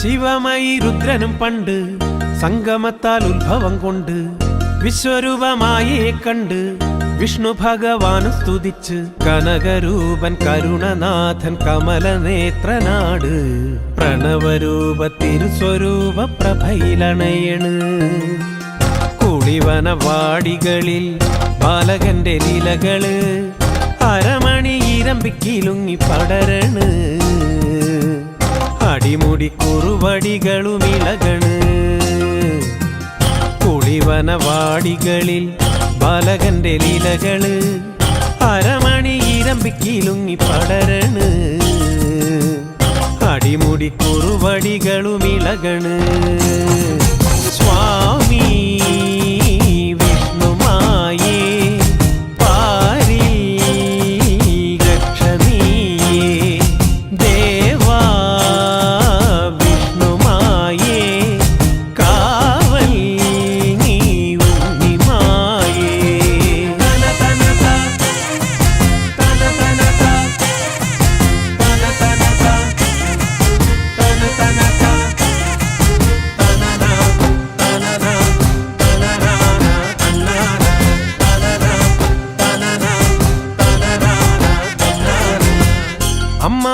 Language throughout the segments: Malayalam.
ശിവമയി രുദ്രനും പണ്ട് സംഗമത്താൽ ഉത്ഭവം കൊണ്ട് വിശ്വരൂപമായേ കണ്ട് വിഷ്ണു ഭഗവാന് സ്തുതിച്ച് കനകരൂപൻ കരുണനാഥൻ കമലനേത്രനാട് പ്രണവരൂപ തിരുസ്വരൂപ പ്രഭയിലണയണ് കുളിവനവാടികളിൽ ബാലകന്റെ ലീലകൾ അരമണി ഇരമ്പിക്കിലുങ്ങി പടരണ്. അടിമുടി കുറുവടികളും ഇളകണ്. കുളിവനവാടികളിൽ ബാലകന്റെ ലീലകൾ അരമണി ഇരമ്പിക്കിലുങ്ങി പടരണ്. അടിമുടി കുറുവടികളും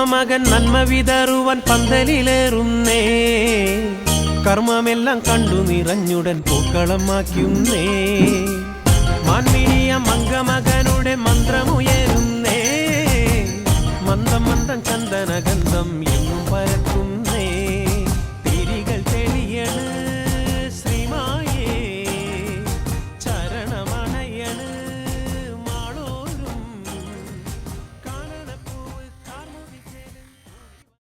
മകൻ നന്മ വിതറുവൻ പന്തലിലേറുന്നേ. കർമ്മമെല്ലാം കണ്ടു നിറഞ്ഞുടൻ പൂക്കളമാക്കുന്നേ.